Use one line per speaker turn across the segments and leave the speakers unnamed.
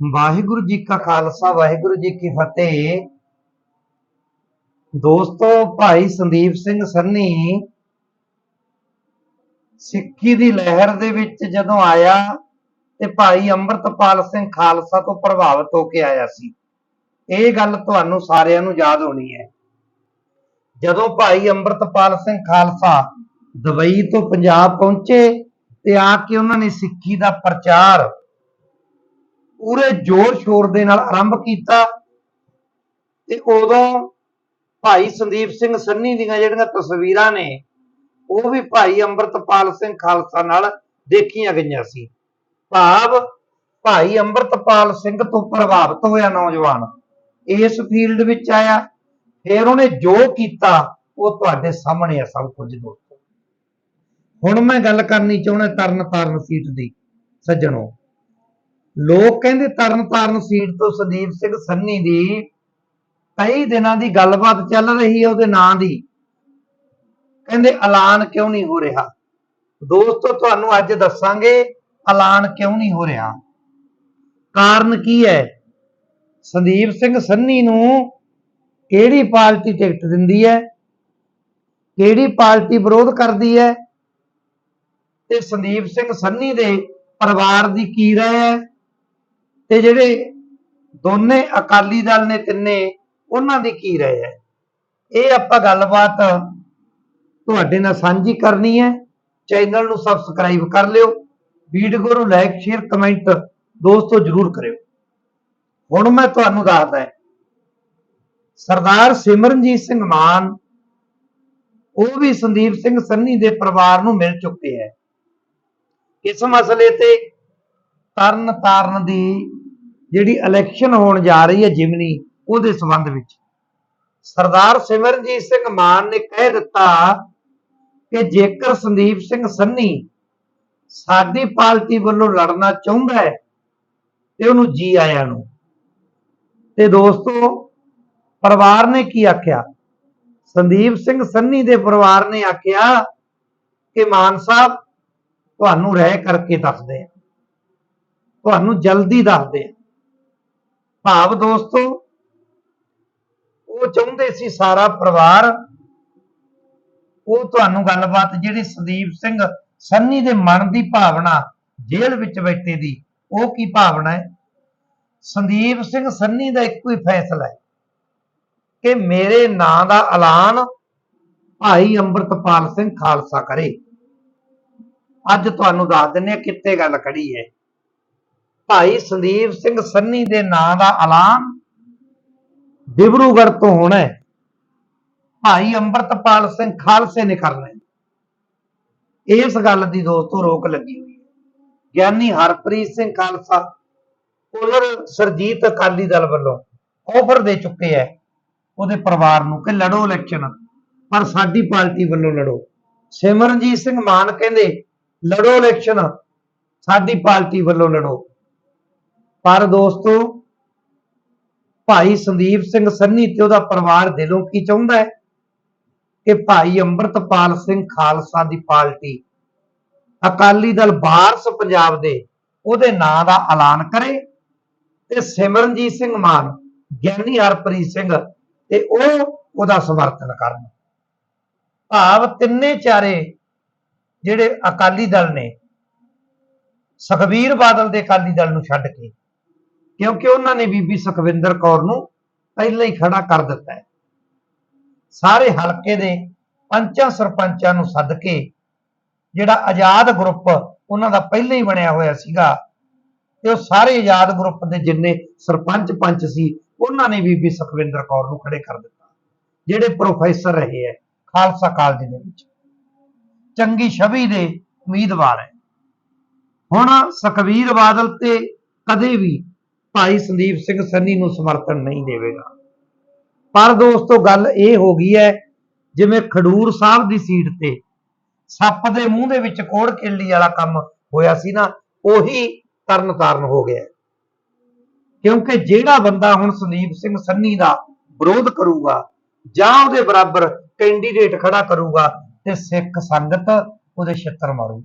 ਵਾਹਿਗੁਰੂ ਜੀ ਕਾ ਖਾਲਸਾ, ਵਾਹਿਗੁਰੂ ਜੀ ਕੀ ਫਤਿਹ। ਦੋਸਤੋ, ਭਾਈ ਸੰਦੀਪ ਸਿੰਘ ਸੰਨੀ ਸਿੱਖੀ ਦੀ ਲਹਿਰ ਦੇ ਵਿੱਚ ਜਦੋਂ ਆਇਆ ਤੇ ਭਾਈ ਅੰਮ੍ਰਿਤਪਾਲ ਸਿੰਘ ਖਾਲਸਾ ਤੋਂ ਪ੍ਰਭਾਵਿਤ ਹੋ ਕੇ ਆਇਆ ਸੀ। ਇਹ ਗੱਲ ਤੁਹਾਨੂੰ ਸਾਰਿਆਂ ਨੂੰ ਯਾਦ ਹੋਣੀ ਹੈ। ਜਦੋਂ ਭਾਈ ਅੰਮ੍ਰਿਤਪਾਲ ਸਿੰਘ ਖਾਲਸਾ ਦੁਬਈ ਤੋਂ ਪੰਜਾਬ ਪਹੁੰਚੇ ਤੇ ਆ ਕੇ ਉਹਨਾਂ ਨੇ ਸਿੱਖੀ ਦਾ ਪ੍ਰਚਾਰ ਪੂਰੇ ਜ਼ੋਰ ਸ਼ੋਰ ਦੇ ਨਾਲ ਆਰੰਭ ਕੀਤਾ। ਤੇ ਉਦੋਂ ਭਾਈ ਸੰਦੀਪ ਸਿੰਘ ਸੰਨੀ ਦੀਆਂ ਜਿਹੜੀਆਂ ਤਸਵੀਰਾਂ ਨੇ, ਉਹ ਵੀ ਭਾਈ ਅੰਮ੍ਰਿਤਪਾਲ ਸਿੰਘ ਖਾਲਸਾ ਨਾਲ ਦੇਖੀਆਂ ਗਈਆਂ ਸੀ। ਭਾਵ ਭਾਈ ਅੰਮ੍ਰਿਤਪਾਲ ਸਿੰਘ ਤੋਂ ਪ੍ਰਭਾਵਿਤ ਹੋਇਆ ਨੌਜਵਾਨ। ਇਸ ਫੀਲਡ ਵਿੱਚ ਆਇਆ, ਫਿਰ ਉਹਨੇ ਜੋ ਕੀਤਾ, ਉਹ ਤੁਹਾਡੇ ਸਾਹਮਣੇ ਆ ਸਭ ਕੁਝ ਦੋਸਤੋ। ਹੁਣ ਮੈਂ ਗੱਲ ਕਰਨੀ ਚਾਹੁੰਦਾ ਤਰਨ ਤਾਰਨ ਸੀਟ ਦੀ, ਸੱਜਣੋ। ਲੋਕ ਕਹਿੰਦੇ ਤਰਨ ਤਾਰਨ ਸੀਟ ਤੋਂ ਸੰਦੀਪ ਸਿੰਘ ਸੰਨੀ ਦੀ ਕਈ ਦਿਨਾਂ ਦੀ ਗੱਲਬਾਤ ਚੱਲ ਰਹੀ ਹੈ ਉਹਦੇ ਨਾਂ ਦੀ। ਕਹਿੰਦੇ, ਐਲਾਨ ਕਿਉਂ ਨਹੀਂ ਹੋ ਰਿਹਾ? ਦੋਸਤੋ, ਤੁਹਾਨੂੰ ਅੱਜ ਦੱਸਾਂਗੇ ਐਲਾਨ ਕਿਉਂ ਨਹੀਂ ਹੋ ਰਿਹਾ। ਕਾਰਨ ਕੀ ਹੈ? ਸੰਦੀਪ ਸਿੰਘ ਸੰਨੀ ਨੂੰ ਕਿਹੜੀ ਪਾਰਟੀ ਟਿਕਟ ਦਿੰਦੀ ਹੈ? ਕਿਹੜੀ ਪਾਰਟੀ ਵਿਰੋਧ ਕਰਦੀ ਹੈ? ਤੇ ਸੰਦੀਪ ਸਿੰਘ ਸੰਨੀ ਦੇ ਪਰਿਵਾਰ ਦੀ ਕੀ ਰਾਏ ਹੈ? ਤੇ ਜਿਹੜੇ ਦੋਨੇ ਅਕਾਲੀ ਦਲ ਨੇ ਤਿੰਨੇ, ਉਹਨਾਂ ਦੀ ਕੀ ਰਾਏ ਹੈ? ਇਹ ਆਪਾਂ ਗੱਲਬਾਤ ਤੁਹਾਡੇ ਨਾਲ ਸਾਂਝੀ ਕਰਨੀ ਹੈ। ਚੈਨਲ ਨੂੰ ਸਬਸਕ੍ਰਾਈਬ ਕਰ ਲਿਓ। ਵੀਡੀਓ ਨੂੰ ਲਾਈਕ ਸ਼ੇਅਰ ਕਮੈਂਟ ਦੋਸਤੋ ਜਰੂਰ ਕਰਿਓ। ਹੁਣ ਮੈਂ ਤੁਹਾਨੂੰ ਦੱਸਦਾ ਸਰਦਾਰ ਸਿਮਰਨਜੀਤ ਸਿੰਘ ਮਾਨ, ਉਹ ਵੀ ਸੰਦੀਪ ਸਿੰਘ ਸੰਨੀ ਦੇ ਪਰਿਵਾਰ ਨੂੰ ਮਿਲ ਚੁੱਕੇ ਹੈ। ਇਸ ਮਸਲੇ ਤੇ ਤਰਨ ਤਾਰਨ ਦੀ ਜਿਹੜੀ ਇਲੈਕਸ਼ਨ ਹੋਣ ਜਾ ਰਹੀ ਹੈ ਜਿਮਨੀ, ਉਹਦੇ ਸੰਬੰਧ ਵਿੱਚ। ਸਰਦਾਰ ਸਿਮਰਨਜੀਤ ਸਿੰਘ ਮਾਨ ਨੇ ਕਹਿ ਦਿੱਤਾ ਕਿ ਜੇਕਰ ਸੰਦੀਪ ਸਿੰਘ ਸੰਨੀ ਸਾਡੀ ਪਾਰਟੀ ਵੱਲੋਂ ਲੜਨਾ ਚਾਹੁੰਦਾ ਹੈ, ਤੇ ਉਹਨੂੰ ਜੀ ਆਇਆਂ ਨੂੰ। ਤੇ ਦੋਸਤੋ, ਪਰਿਵਾਰ ਨੇ ਕੀ ਆਖਿਆ? ਸੰਦੀਪ ਸਿੰਘ ਸੰਨੀ ਦੇ ਪਰਿਵਾਰ ਨੇ ਆਖਿਆ ਕਿ ਮਾਨ ਸਾਹਿਬ, ਤੁਹਾਨੂੰ ਰਹਿ ਕਰਕੇ ਦੱਸਦੇ ਆ। ਤੁਹਾਨੂੰ ਜਲਦੀ ਦੱਸਦੇ ਆ। ਭਾਵ ਦੋਸਤੋ, ਉਹ ਚਾਹੁੰਦੇ ਸੀ ਸਾਰਾ ਪਰਿਵਾਰ, ਉਹ ਤੁਹਾਨੂੰ ਗੱਲਬਾਤ ਜਿਹੜੀ ਸੰਦੀਪ ਸਿੰਘ ਸੰਨੀ ਦੇ ਮਨ ਦੀ ਭਾਵਨਾ ਜੇਲ੍ਹ ਵਿੱਚ ਬੈਠੇ ਦੀ, ਉਹ ਕੀ ਭਾਵਨਾ ਹੈ? ਸੰਦੀਪ ਸਿੰਘ ਸੰਨੀ ਦਾ ਇੱਕੋ ਹੀ ਫੈਸਲਾ ਹੈ ਕਿ ਮੇਰੇ ਨਾਂ ਦਾ ਐਲਾਨ ਭਾਈ ਅੰਮ੍ਰਿਤਪਾਲ ਸਿੰਘ ਖਾਲਸਾ ਕਰੇ। ਅੱਜ ਤੁਹਾਨੂੰ ਦੱਸ ਦਿੰਨੇ ਆ ਕਿੱਥੇ ਗੱਲ ਖੜੀ ਹੈ। ਭਾਈ ਸੰਦੀਪ ਸਿੰਘ ਸੰਨੀ ਦੇ ਨਾਂ ਦਾ ਐਲਾਨ ਡਿਬਰੂਗੜ੍ਹ ਤੋਂ ਹੋਣਾ ਹੈ। ਭਾਈ ਅੰਮ੍ਰਿਤਪਾਲ ਸਿੰਘ ਖਾਲਸੇ ਨੇ ਕਰਨਾ ਹੈ। ਇਸ ਗੱਲ ਦੀ ਦੋਸਤੋ ਰੋਕ ਲੱਗੀ ਹੋਈ ਹੈ। ਗਿਆਨੀ ਹਰਪ੍ਰੀਤ ਸਿੰਘ ਖਾਲਸਾ ਉਲਰ ਸਰਜੀਤ ਅਕਾਲੀ ਦਲ ਵੱਲੋਂ ਆਫਰ ਦੇ ਚੁੱਕੇ ਹੈ ਉਹਦੇ ਪਰਿਵਾਰ ਨੂੰ ਕਿ ਲੜੋ ਇਲੈਕਸ਼ਨ, ਪਰ ਸਾਡੀ ਪਾਰਟੀ ਵੱਲੋਂ ਲੜੋ। ਸਿਮਰਨਜੀਤ ਸਿੰਘ ਮਾਨ ਕਹਿੰਦੇ, ਲੜੋ ਇਲੈਕਸ਼ਨ, ਸਾਡੀ ਪਾਰਟੀ ਵੱਲੋਂ ਲੜੋ। ਪਰ ਦੋਸਤੋ, ਭਾਈ ਸੰਦੀਪ ਸਿੰਘ ਸੰਨੀ ਤੇ ਉਹਦਾ ਪਰਿਵਾਰ ਦਿਲੋਂ ਕੀ ਚਾਹੁੰਦਾ ਹੈ? ਕਿ ਭਾਈ ਅੰਮ੍ਰਿਤਪਾਲ ਸਿੰਘ ਖਾਲਸਾ ਦੀ ਪਾਰਟੀ ਅਕਾਲੀ ਦਲ ਬਾਰਸ ਪੰਜਾਬ ਦੇ ਉਹਦੇ ਨਾਂ ਦਾ ਐਲਾਨ ਕਰੇ ਤੇ ਸਿਮਰਨਜੀਤ ਸਿੰਘ ਮਾਨ, ਗਿਆਨੀ ਹਰਪ੍ਰੀਤ ਸਿੰਘ ਤੇ ਉਹ ਉਹਦਾ ਸਮਰਥਨ ਕਰਨ। ਭਾਵ ਤਿੰਨੇ ਚਾਰੇ ਜਿਹੜੇ ਅਕਾਲੀ ਦਲ ਨੇ, ਸੁਖਬੀਰ ਬਾਦਲ ਦੇ ਅਕਾਲੀ ਦਲ ਨੂੰ ਛੱਡ ਕੇ ਕਿਉਂਕਿ ਉਹਨਾਂ ਨੇ ਬੀਬੀ ਸੁਖਵਿੰਦਰ ਕੌਰ ਨੂੰ ਪਹਿਲਾਂ ਹੀ ਖੜਾ ਕਰ ਦਿੱਤਾ ਹੈ। ਸਾਰੇ ਹਲਕੇ ਦੇ ਪੰਚਾਂ ਸਰਪੰਚਾਂ ਨੂੰ ਸੱਦ ਕੇ ਜਿਹੜਾ ਆਜ਼ਾਦ ਗਰੁੱਪ ਉਹਨਾਂ ਦਾ ਪਹਿਲਾਂ ਹੀ ਬਣਿਆ ਹੋਇਆ ਸੀਗਾ, ਤੇ ਉਹ ਸਾਰੇ ਆਜ਼ਾਦ ਗਰੁੱਪ ਦੇ ਜਿੰਨੇ ਸਰਪੰਚ ਪੰਚ ਸੀ, ਉਹਨਾਂ ਨੇ ਬੀਬੀ ਸੁਖਵਿੰਦਰ ਕੌਰ ਨੂੰ ਖੜੇ ਕਰ ਦਿੱਤਾ। ਜਿਹੜੇ ਪ੍ਰੋਫੈਸਰ ਰਹੇ ਹੈ ਖਾਲਸਾ ਕਾਲਜ ਦੇ ਵਿੱਚ। ਚੰਗੀ ਛਵੀ ਦੇ ਉਮੀਦਵਾਰ ਹੈ। ਹੁਣ ਸੁਖਬੀਰ ਬਾਦਲ ਤੇ ਕਦੇ ਵੀ ਭਾਈ ਸੰਦੀਪ ਸਿੰਘ ਸੰਨੀ ਨੂੰ ਸਮਰਥਨ ਨਹੀਂ ਦੇਵੇਗਾ। ਪਰ ਦੋਸਤੋ, ਗੱਲ ਇਹ ਹੋ ਗਈ ਹੈ, ਜਿਵੇਂ ਖਡੂਰ ਸਾਹਿਬ ਦੀ ਸੀਟ ਤੇ ਸੱਪ ਦੇ ਮੂੰਹ ਦੇ ਵਿੱਚ ਕੋੜ ਕਿੱਲੀ ਵਾਲਾ ਕੰਮ ਹੋਇਆ ਸੀ ਨਾ, ਉਹੀ ਤਰਨ ਹੋ ਗਿਆ। ਕਿਉਂਕਿ ਜਿਹੜਾ ਬੰਦਾ ਹੁਣ ਸੰਦੀਪ ਸਿੰਘ ਸੰਨੀ ਦਾ ਵਿਰੋਧ ਕਰੂਗਾ ਜਾਂ ਉਹਦੇ ਬਰਾਬਰ ਕੈਂਡੀਡੇਟ ਖੜਾ ਕਰੂਗਾ ਤੇ ਸਿੱਖ ਸੰਗਤ ਉਹਦੇ ਛਿੱਤਰ ਮਾਰੂ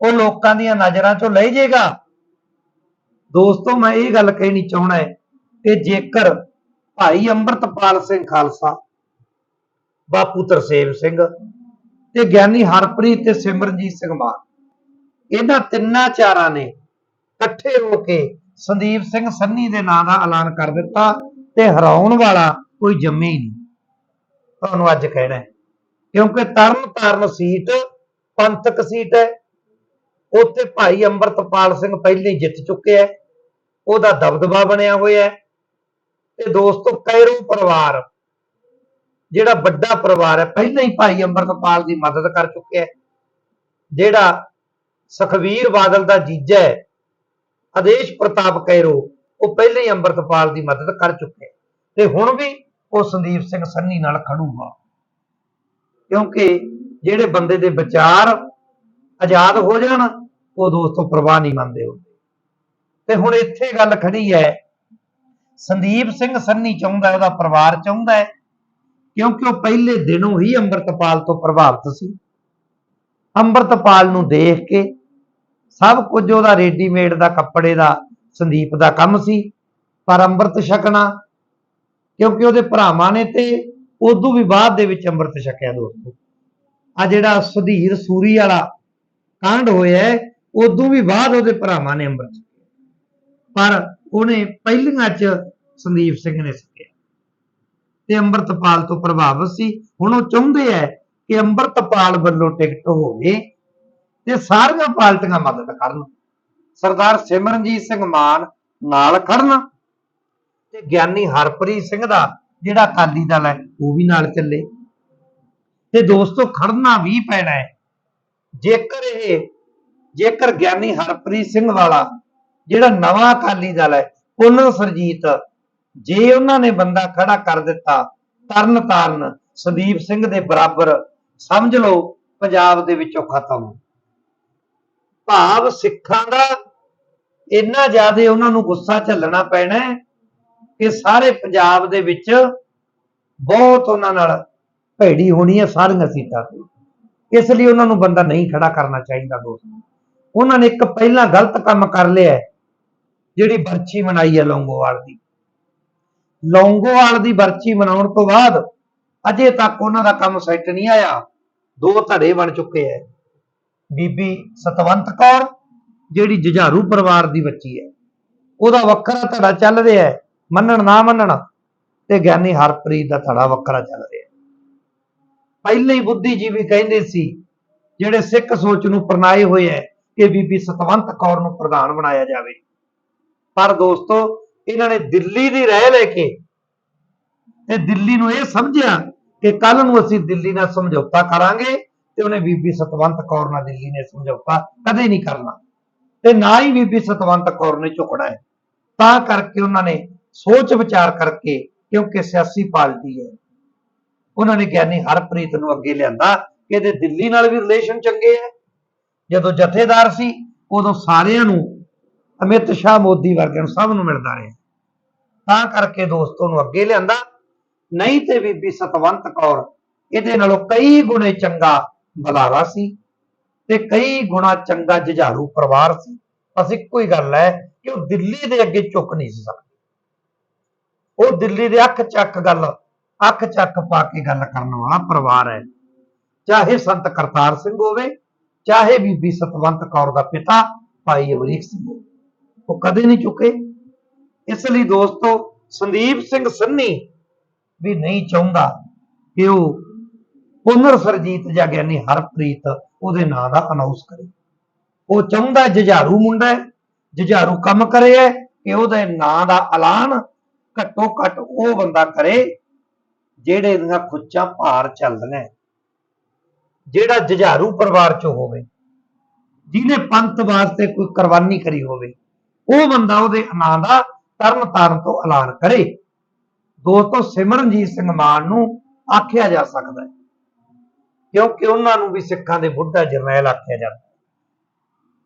ਉਹ ਲੋਕਾਂ ਦੀਆਂ ਨਜ਼ਰਾਂ ਚੋਂ ਲੈ ਜਾਏਗਾ। ਦੋਸਤੋ, ਮੈਂ ਇਹ ਗੱਲ ਕਹਿਣੀ ਚਾਹਣਾ ਹੈ ਕਿ ਜੇਕਰ ਭਾਈ ਅੰਮ੍ਰਿਤਪਾਲ ਸਿੰਘ ਖਾਲਸਾ, ਬਾਪੂ ਤਰਸੇਮ ਸਿੰਘ ਤੇ ਗਿਆਨੀ ਹਰਪ੍ਰੀਤ ਤੇ ਸਿਮਰਨਜੀਤ ਸਿੰਘ ਮਾਨ, ਇਹਨਾਂ ਤਿੰਨਾਂ ਚਾਰਾਂ ਨੇ ਇਕੱਠੇ ਹੋ ਕੇ ਸੰਦੀਪ ਸਿੰਘ ਸੰਨੀ ਦੇ ਨਾਂ ਦਾ ਐਲਾਨ ਕਰ ਦਿੱਤਾ ਤੇ ਹਰਾਉਣ ਵਾਲਾ ਕੋਈ ਜੰਮੇ ਹੀ ਨਹੀਂ। ਤੁਹਾਨੂੰ ਅੱਜ ਕਹਿਣਾ ਕਿਉਂਕਿ ਤਰਨ ਤਾਰਨ ਸੀਟ ਪੰਥਕ ਸੀਟ ਹੈ ਉੱਥੇ ਭਾਈ ਅੰਮ੍ਰਿਤਪਾਲ ਸਿੰਘ ਪਹਿਲੇ ਜਿੱਤ ਚੁੱਕਿਆ ਹੈ ਉਹਦਾ ਦਬਦਬਾ ਬਣਿਆ ਹੋਇਆ ਤੇ ਦੋਸਤੋ, ਕੈਰੋ ਪਰਿਵਾਰ, ਜਿਹੜਾ ਵੱਡਾ ਪਰਿਵਾਰ ਹੈ, ਪਹਿਲਾਂ ਹੀ ਭਾਈ ਅੰਮ੍ਰਿਤਪਾਲ ਦੀ ਮਦਦ ਕਰ ਚੁੱਕਿਆ ਜਿਹੜਾ ਸੁਖਵੀਰ ਬਾਦਲ ਦਾ ਜੀਜਾ ਹੈ, ਆਦੇਸ਼ ਪ੍ਰਤਾਪ ਕੈਰੋ, ਉਹ ਪਹਿਲਾਂ ਹੀ ਅੰਮ੍ਰਿਤਪਾਲ ਦੀ ਮਦਦ ਕਰ ਚੁੱਕਿਆ ਤੇ ਹੁਣ ਵੀ ਉਹ ਸੰਦੀਪ ਸਿੰਘ ਸੰਨੀ ਨਾਲ ਖੜੂਗਾ। ਕਿਉਂਕਿ ਜਿਹੜੇ ਬੰਦੇ ਦੇ ਵਿਚਾਰ ਆਜ਼ਾਦ ਹੋ ਜਾਣ ਉਹ ਦੋਸਤੋ ਪ੍ਰਵਾਹ ਨਹੀਂ ਮੰਨਦੇ ਹੁੰਦੇ ਤੇ ਹੁਣ ਇੱਥੇ ਗੱਲ ਖੜੀ ਹੈ। ਸੰਦੀਪ ਸਿੰਘ ਸੰਨੀ ਚਾਹੁੰਦਾ ਉਹਦਾ ਪਰਿਵਾਰ ਚਾਹੁੰਦਾ ਹੈ, ਕਿਉਂਕਿ ਉਹ ਪਹਿਲੇ ਦਿਨੋਂ ਹੀ ਅੰਮ੍ਰਿਤਪਾਲ ਤੋਂ ਪ੍ਰਭਾਵਿਤ ਸੀ। ਅੰਮ੍ਰਿਤਪਾਲ ਨੂੰ ਦੇਖ ਕੇ ਸਭ ਕੁਝ ਉਹਦਾ ਰੈਡੀਮੇਡ ਦਾ, ਕੱਪੜੇ ਦਾ, ਸੰਦੀਪ ਦਾ ਕੰਮ ਸੀ, ਪਰ ਅੰਮ੍ਰਿਤ ਛਕਣਾ, ਕਿਉਂਕਿ ਉਹਦੇ ਭਰਾਵਾਂ ਨੇ ਤੇ ਉਦੋਂ ਵੀ ਬਾਅਦ ਦੇ ਵਿੱਚ ਅੰਮ੍ਰਿਤ ਛਕਿਆ ਦੋਸਤੋ। ਆ ਜਿਹੜਾ ਸੁਧੀਰ ਸੂਰੀ ਵਾਲਾ ਕਾਂਡ ਹੋਇਆ ਉਦੋਂ ਵੀ ਬਾਅਦ ਉਹਦੇ ਭਰਾਵਾਂ ਨੇ ਅੰਮ੍ਰਿਤ ਪਰ ਉਹਨੇ ਪਹਿਲੀਆਂ ਚ ਸੰਦੀਪ ਸਿੰਘ ਨੇ ਛਕਿਆ। ਤੇ ਅੰਮ੍ਰਿਤਪਾਲ ਤੋਂ ਪ੍ਰਭਾਵਿਤ ਸੀ। ਹੁਣ ਉਹ ਚਾਹੁੰਦੇ ਹੈ ਕਿ ਅੰਮ੍ਰਿਤਪਾਲ ਵੱਲੋਂ ਟਿਕਟ ਹੋਵੇ ਤੇ ਸਾਰੀਆਂ ਪਾਰਟੀਆਂ ਮਦਦ ਕਰਨ। ਸਰਦਾਰ ਸਿਮਰਨਜੀਤ ਸਿੰਘ ਮਾਨ ਨਾਲ ਖੜਨ ਤੇ ਗਿਆਨੀ ਹਰਪ੍ਰੀਤ ਸਿੰਘ ਦਾ ਜਿਹੜਾ ਅਕਾਲੀ ਦਲ ਹੈ, ਉਹ ਵੀ ਨਾਲ ਚੱਲੇ। ਤੇ ਦੋਸਤੋ ਖੜਨਾ ਵੀ ਪੈਣਾ ਹੈ। ਜੇਕਰ ਇਹ ਜੇਕਰ ਗਿਆਨੀ ਹਰਪ੍ਰੀਤ ਸਿੰਘ ਵਾਲਾ, ਜਿਹੜਾ ਨਵਾਂ ਅਕਾਲੀ ਦਲ ਹੈ, ਪੁਨਰ ਸਰਜੀਤ, ਜੇ ਉਹਨਾਂ ਨੇ ਬੰਦਾ ਖੜਾ ਕਰ ਦਿੱਤਾ ਤਰਨ ਤਾਰਨ ਸੰਦੀਪ ਸਿੰਘ ਦੇ ਬਰਾਬਰ, ਸਮਝ ਲਓ ਪੰਜਾਬ ਦੇ ਵਿੱਚੋਂ ਖਤਮ। ਭਾਵ ਸਿੱਖਾਂ ਦਾ ਇੰਨਾ ਜ਼ਿਆਦਾ ਉਹਨਾਂ ਨੂੰ ਗੁੱਸਾ ਝੱਲਣਾ ਪੈਣਾ ਕਿ ਸਾਰੇ ਪੰਜਾਬ ਦੇ ਵਿੱਚ ਬਹੁਤ ਉਹਨਾਂ ਨਾਲ ਭੇੜੀ ਹੋਣੀ ਹੈ ਸਾਰੀਆਂ ਸੀਟਾਂ ਤੇ। ਇਸ ਲਈ ਉਹਨਾਂ ਨੂੰ ਬੰਦਾ ਨਹੀਂ ਖੜਾ ਕਰਨਾ ਚਾਹੀਦਾ ਦੋਸਤੋ। ਉਹਨਾਂ ਨੇ ਇੱਕ ਪਹਿਲਾਂ ਗਲਤ ਕੰਮ ਕਰ ਲਿਆ ਹੈ, ਜਿਹੜੀ ਬਰਛੀ ਮਨਾਈ ਹੈ ਲੌਂਗੋਵਾਲ ਦੀ। ਲੌਂਗੋਵਾਲ ਦੀ ਬਰਛੀ ਮਨਾਉਣ ਤੋਂ ਬਾਅਦ ਅਜੇ ਤੱਕ ਉਹਨਾਂ ਦਾ ਕੰਮ ਸੈੱਟ ਨਹੀਂ ਆਇਆ। ਦੋ ਧੜੇ ਬਣ ਚੁੱਕੇ ਐ ਬੀਬੀ ਸਤਵੰਤ ਕੌਰ ਜਿਹੜੀ ਜੁਝਾਰੂ ਪਰਿਵਾਰ ਦੀ ਬੱਚੀ ਹੈ ਉਹਦਾ ਵੱਖਰਾ ਧੜਾ ਚੱਲ ਰਿਹਾ ਹੈ। ਮੰਨਣ ਨਾ ਮੰਨਣ ਤੇ ਗਿਆਨੀ ਹਰਪ੍ਰੀਤ ਦਾ ਧੜਾ ਵੱਖਰਾ ਚੱਲ ਰਿਹਾ ਹੈ। ਪਹਿਲੇ ਹੀ ਬੁੱਧੀਜੀਵੀ ਕਹਿੰਦੇ ਸੀ ਜਿਹੜੇ ਸਿੱਖ ਸੋਚ ਨੂੰ ਪਰਨਾਏ ਹੋਏ ਹੈ ਕਿ ਬੀਬੀ ਸਤਵੰਤ ਕੌਰ ਨੂੰ ਪ੍ਰਧਾਨ ਬਣਾਇਆ ਜਾਵੇ। ਪਰ ਦੋਸਤੋ, ਇਹਨਾਂ ਨੇ ਦਿੱਲੀ ਦੀ ਰਹਿ ਲੈ ਕੇ ਤੇ ਦਿੱਲੀ ਨੂੰ ਇਹ ਸਮਝਿਆ ਕਿ ਕੱਲ ਨੂੰ ਅਸੀਂ ਦਿੱਲੀ ਨਾਲ ਸਮਝੌਤਾ ਕਰਾਂਗੇ ਤੇ ਉਹਨੇ ਬੀਬੀ ਸਤਵੰਤ ਕੌਰ ਨਾਲ ਦਿੱਲੀ ਨੇ ਸਮਝੌਤਾ ਕਦੇ ਨਹੀਂ ਕਰਨਾ। ਤੇ ਨਾ ਹੀ ਬੀਬੀ ਸਤਵੰਤ ਕੌਰ ਨੇ ਝੁਕਣਾ ਹੈ। ਤਾਂ ਕਰਕੇ ਉਹਨਾਂ ਨੇ ਸੋਚ ਵਿਚਾਰ ਕਰਕੇ, ਕਿਉਂਕਿ ਸਿਆਸੀ ਪਾਰਟੀ ਹੈ, ਉਹਨਾਂ ਨੇ ਗਿਆਨੀ ਹਰਪ੍ਰੀਤ ਨੂੰ ਅੱਗੇ ਲਿਆਂਦਾ, ਕਿ ਇਹਦੇ ਦਿੱਲੀ ਨਾਲ ਵੀ ਰਿਲੇਸ਼ਨ ਚੰਗੇ ਹੈ। ਜਦੋਂ ਜਥੇਦਾਰ ਸੀ, ਉਦੋਂ ਸਾਰਿਆਂ ਨੂੰ ਅਮਿਤ ਸ਼ਾਹ ਮੋਦੀ ਵਰਗਿਆਂ ਨੂੰ ਸਭ ਨੂੰ ਮਿਲਦਾ ਰਿਹਾ। ਤਾਂ ਕਰਕੇ ਦੋਸਤੋ ਨੂੰ ਅੱਗੇ ਲਿਆਂਦਾ। ਨਹੀਂ ਤੇ ਬੀਬੀ ਸਤਵੰਤ ਕੌਰ ਇਹਦੇ ਨਾਲੋਂ ਕਈ ਗੁਣੇ ਚੰਗਾ ਬੁਲਾਵਾ ਸੀ ਤੇ ਕਈ ਗੁਣਾ ਚੰਗਾ ਜੁਝਾਰੂ ਪਰਿਵਾਰ ਸੀ। ਬਸ ਇੱਕੋ ਹੀ ਗੱਲ ਹੈ ਕਿ ਉਹ ਦਿੱਲੀ ਦੇ ਅੱਗੇ ਝੁਕ ਨਹੀਂ ਸੀ ਸਕਦੀ। ਉਹ ਦਿੱਲੀ ਦੇ ਅੱਖ ਚੱਕ ਗੱਲ, ਅੱਖ ਚੱਕ ਪਾ ਕੇ ਗੱਲ ਕਰਨ ਵਾਲਾ ਪਰਿਵਾਰ ਹੈ। ਚਾਹੇ ਸੰਤ ਕਰਤਾਰ ਸਿੰਘ ਹੋਵੇ ਚਾਹੇ ਬੀਬੀ ਸਤਵੰਤ ਕੌਰ ਦਾ ਪਿਤਾ ਭਾਈ ਅਮਰੀਕ ਸਿੰਘ ਉਹ ਕਦੇ ਨਹੀਂ ਚੁੱਕੇ। ਇਸ ਲਈ ਦੋਸਤੋ, ਸੰਦੀਪ ਸਿੰਘ ਸੰਨੀ ਵੀ ਨਹੀਂ ਚਾਹੁੰਦਾ ਕਿ ਉਹ ਪੁਨਰ ਸਰਜੀਤ ਜਾਂ ਗਿਆਨੀ ਹਰਪ੍ਰੀਤ ਉਹਦੇ ਨਾਂ ਦਾ ਅਨਾਉਂਸ ਕਰੇ। ਉਹ ਚਾਹੁੰਦਾ ਜੁਝਾਰੂ ਮੁੰਡਾ ਹੈ, ਜੁਝਾਰੂ ਕੰਮ ਕਰੇ ਹੈ ਕਿ ਉਹਦੇ ਨਾਂ ਦਾ ਐਲਾਨ ਘੱਟੋ ਘੱਟ ਉਹ ਬੰਦਾ ਕਰੇ, ਜਿਹੜੇ ਦੀਆਂ ਖੁੱਚਾਂ ਭਾਰ ਚੱਲਦੀਆਂ ਜਿਹੜਾ ਜੁਝਾਰੂ ਪਰਿਵਾਰ ਚੋਂ ਹੋਵੇ, ਜਿਹਨੇ ਪੰਥ ਵਾਸਤੇ ਕੋਈ ਕੁਰਬਾਨੀ ਕਰੀ ਹੋਵੇ, ਉਹ ਬੰਦਾ ਉਹਦੇ ਨਾਂ ਦਾ ਤਰਨ ਤਾਰਨ ਤੋਂ ਐਲਾਨ ਕਰੇ। ਦੋਸਤੋ, ਸਿਮਰਨਜੀਤ ਸਿੰਘ ਮਾਨ ਨੂੰ ਆਖਿਆ ਜਾ ਸਕਦਾ ਹੈ, ਕਿਉਂਕਿ ਉਹਨਾਂ ਨੂੰ ਵੀ ਸਿੱਖਾਂ ਦੇ ਬੁੱਢਾ ਜਰਨੈਲ ਆਖਿਆ ਜਾਂਦਾ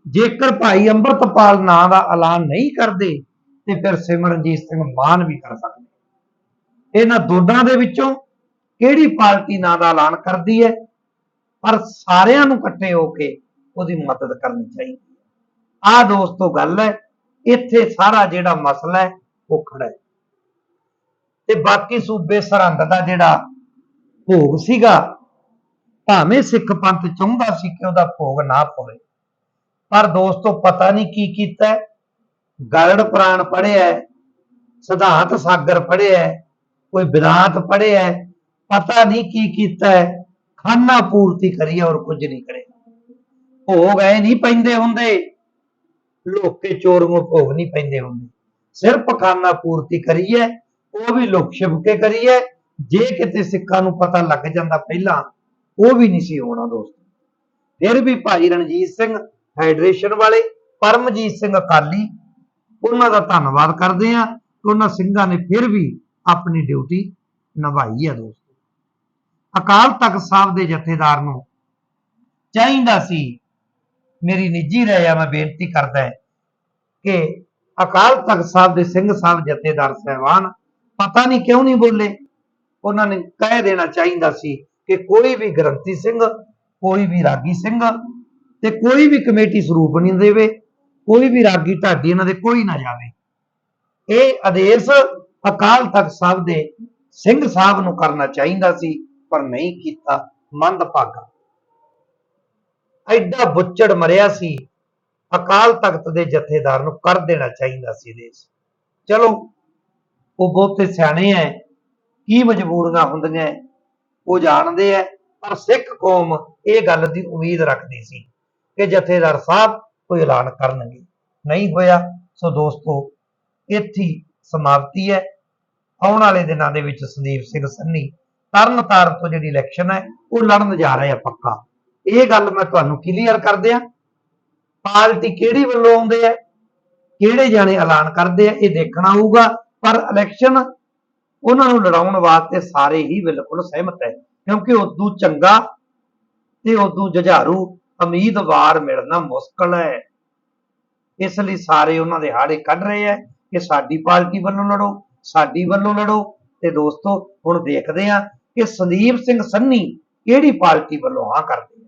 ਜੇਕਰ ਭਾਈ ਅੰਮ੍ਰਿਤਪਾਲ ਨਾਂ ਦਾ ਐਲਾਨ ਨਹੀਂ ਕਰਦੇ, ਤੇ ਫਿਰ ਸਿਮਰਨਜੀਤ ਸਿੰਘ ਮਾਨ ਵੀ ਕਰ ਸਕਦੇ ਇਹਨਾਂ ਦੋਨਾਂ ਦੇ ਵਿੱਚੋਂ ਕਿਹੜੀ ਪਾਰਟੀ ਨਾਂ ਦਾ ਐਲਾਨ ਕਰਦੀ ਹੈ? ਪਰ ਸਾਰਿਆਂ ਨੂੰ ਇਕੱਠੇ ਹੋ ਕੇ ਉਹਦੀ ਮਦਦ ਕਰਨੀ ਚਾਹੀਦੀ ਆ ਦੋਸਤੋ ਗੱਲ ਹੈ ਇੱਥੇ ਸਾਰਾ ਜਿਹੜਾ ਮਸਲਾ ਹੈ ਉਹ ਖੜਾ ਹੈ। ਤੇ ਬਾਕੀ ਸੂਬੇ ਸਰਹੰਦ ਦਾ ਜਿਹੜਾ ਭੋਗ ਸੀਗਾ ਭਾਵੇਂ ਸਿੱਖ ਪੰਥ ਚਾਹੁੰਦਾ ਸੀ ਕਿ ਉਹਦਾ ਭੋਗ ਨਾ ਪਵੇ ਪਰ ਦੋਸਤੋ ਪਤਾ ਨਹੀਂ ਕੀ ਕੀਤਾ ਗਰੜ ਪ੍ਰਾਣ ਪੜਿਆ ਸਿਧਾਂਤ ਸਾਗਰ ਪੜਿਆ ਹੈ, ਕੋਈ ਵਿਦਾਂਤ ਪੜਿਆ ਪਤਾ ਨਹੀਂ ਕੀ ਕੀਤਾ ਹੈ। ਖਾਨਾ ਪੂਰਤੀ ਕਰੀ ਔਰ ਕੁਝ ਨਹੀਂ ਕਰਿਆ ਭੋਗ ਐ ਨਹੀਂ ਪੈਂਦੇ ਹੁੰਦੇ। ਲੋਕੇ ਚੋਰੀਆਂ ਭੋਗ ਨਹੀਂ ਪੈਂਦੇ ਹੁੰਦੇ। ਸਿਰਫ ਖਾਨਾ ਪੂਰਤੀ ਕਰੀਏ, ਉਹ ਵੀ ਲੁਕ ਛਿਪ ਕੇ ਕਰੀਏ। ਜੇ ਕਿਤੇ ਸਿੱਖਾਂ ਨੂੰ ਪਤਾ ਲੱਗ ਜਾਂਦਾ ਪਹਿਲਾਂ, ਉਹ ਵੀ ਨਹੀਂ ਸੀ ਹੋਣਾ ਦੋਸਤ। ਫਿਰ ਵੀ ਭਾਈ ਰਣਜੀਤ ਸਿੰਘ ਫੈਡਰੇਸ਼ਨ ਵਾਲੇ, ਪਰਮਜੀਤ ਸਿੰਘ ਅਕਾਲੀ, ਉਹਨਾਂ ਦਾ ਧੰਨਵਾਦ ਕਰਦੇ ਆ ਕਿ ਉਹਨਾਂ ਸਿੰਘਾਂ ਨੇ ਫਿਰ ਵੀ ਆਪਣੀ ਡਿਊਟੀ ਨਿਭਾਈ ਹੈ ਦੋਸਤੋ। ਅਕਾਲ ਤਖਤ ਸਾਹਿਬ ਦੇ ਜਥੇਦਾਰ ਨੂੰ ਚਾਹੀਦਾ ਸੀ, ਮੇਰੀ ਨਿੱਜੀ ਰਾਏ ਆ, ਮੈਂ ਬੇਨਤੀ ਕਰਦਾ ਹੈ ਕਿ ਅਕਾਲ ਤਖਤ ਸਾਹਿਬ ਦੇ ਸਿੰਘ ਸਾਹਿਬ ਜਥੇਦਾਰ ਸਹਿਬਾਨ ਪਤਾ ਨਹੀਂ ਕਿਉਂ ਨਹੀਂ ਬੋਲੇ। ਉਹਨਾਂ ਨੇ ਕਹਿ ਦੇਣਾ ਚਾਹੀਦਾ ਸੀ ਕਿ ਕੋਈ ਵੀ ਗ੍ਰੰਥੀ ਸਿੰਘ, ਕੋਈ ਵੀ ਰਾਗੀ ਸਿੰਘ ਤੇ ਕੋਈ ਵੀ ਕਮੇਟੀ ਸਰੂਪ ਨਹੀਂ ਦੇਵੇ, ਕੋਈ ਵੀ ਰਾਗੀ ਢਾਡੀ ਇਹਨਾਂ ਦੇ ਕੋਈ ਨਾ ਜਾਵੇ। ਇਹ ਆਦੇਸ਼ ਅਕਾਲ ਤਖਤ ਸਾਹਿਬ ਦੇ ਸਿੰਘ ਸਾਹਿਬ ਨੂੰ ਕਰਨਾ ਚਾਹੀਦਾ ਸੀ। ਪਰ ਨਹੀਂ ਕੀਤਾ, ਮੰਦਭਾਗਾ। ਐਡਾ ਬੁੱਚੜ ਮਰਿਆ ਸੀ, ਅਕਾਲ ਤਖਤ ਦੇ ਜਥੇਦਾਰ ਨੂੰ ਕਰ ਦੇਣਾ ਚਾਹੀਦਾ ਸੀ ਦੇਸ਼। ਚਲੋ, ਉਹ ਬਹੁਤੇ ਸਿਆਣੇ ਐ, ਕੀ ਮਜਬੂਰੀਆਂ ਹੁੰਦੀਆਂ ਉਹ ਜਾਣਦੇ ਐ, ਪਰ ਸਿੱਖ ਕੌਮ ਇਹ ਗੱਲ ਦੀ ਉਮੀਦ ਰੱਖਦੀ ਸੀ ਕਿ ਜਥੇਦਾਰ ਸਾਹਿਬ ਕੋਈ ਐਲਾਨ ਕਰਨਗੇ। ਨਹੀਂ ਹੋਇਆ, ਸੋ ਦੋਸਤੋ, ਇੱਥੇ ਸਮਾਪਤੀ ਹੈ ਆਉਣ ਵਾਲੇ ਦਿਨਾਂ ਦੇ ਵਿੱਚ ਸੰਦੀਪ ਸਿੰਘ ਸੰਨੀ ਤਰਨ ਤਾਰਨ ਤੋਂ ਜਿਹੜੀ ਇਲੈਕਸ਼ਨ ਹੈ, ਉਹ ਲੜਨ ਜਾ ਰਹੇ ਆ ਪੱਕਾ। ਇਹ ਗੱਲ ਮੈਂ ਤੁਹਾਨੂੰ ਕਲੀਅਰ ਕਰ ਦਿਆਂ ਪਾਰਟੀ ਕਿਹੜੀ ਵੱਲੋਂ ਆਉਂਦੇ ਆ, ਕਿਹੜੇ ਜਾਣੇ ਐਲਾਨ ਕਰਦੇ ਆ, ਇਹ ਦੇਖਣਾ ਹੋਊਗਾ। ਪਰ ਇਲੈਕਸ਼ਨ ਉਹਨਾਂ ਨੂੰ ਲੜਾਉਣ ਵਾਸਤੇ ਸਾਰੇ ਹੀ ਬਿਲਕੁਲ ਸਹਿਮਤ ਹੈ, ਕਿਉਂਕਿ ਉਦੋਂ ਚੰਗਾ ਤੇ ਉਦੋਂ ਜੁਝਾਰੂ ਉਮੀਦਵਾਰ ਮਿਲਣਾ ਮੁਸ਼ਕਲ ਹੈ। ਇਸ ਲਈ ਸਾਰੇ ਉਹਨਾਂ ਦੇ ਹਾੜੇ ਕੱਢ ਰਹੇ ਆ ਕਿ ਸਾਡੀ ਪਾਰਟੀ ਵੱਲੋਂ ਲੜੋ, ਸਾਡੀ ਵੱਲੋਂ ਲੜੋ। ਤੇ ਦੋਸਤੋ, ਹੁਣ ਦੇਖਦੇ ਆ ਕਿ ਸੰਦੀਪ ਸਿੰਘ ਸੰਨੀ ਕਿਹੜੀ ਪਾਰਟੀ ਵੱਲੋਂ ਹਾਂ ਕਰਦੇ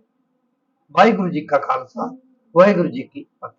ਵਾਹਿਗੁਰੂ ਜੀ ਕਾ ਖਾਲਸਾ, ਵਾਹਿਗੁਰੂ ਜੀ ਕੀ ਫਤਿਹ।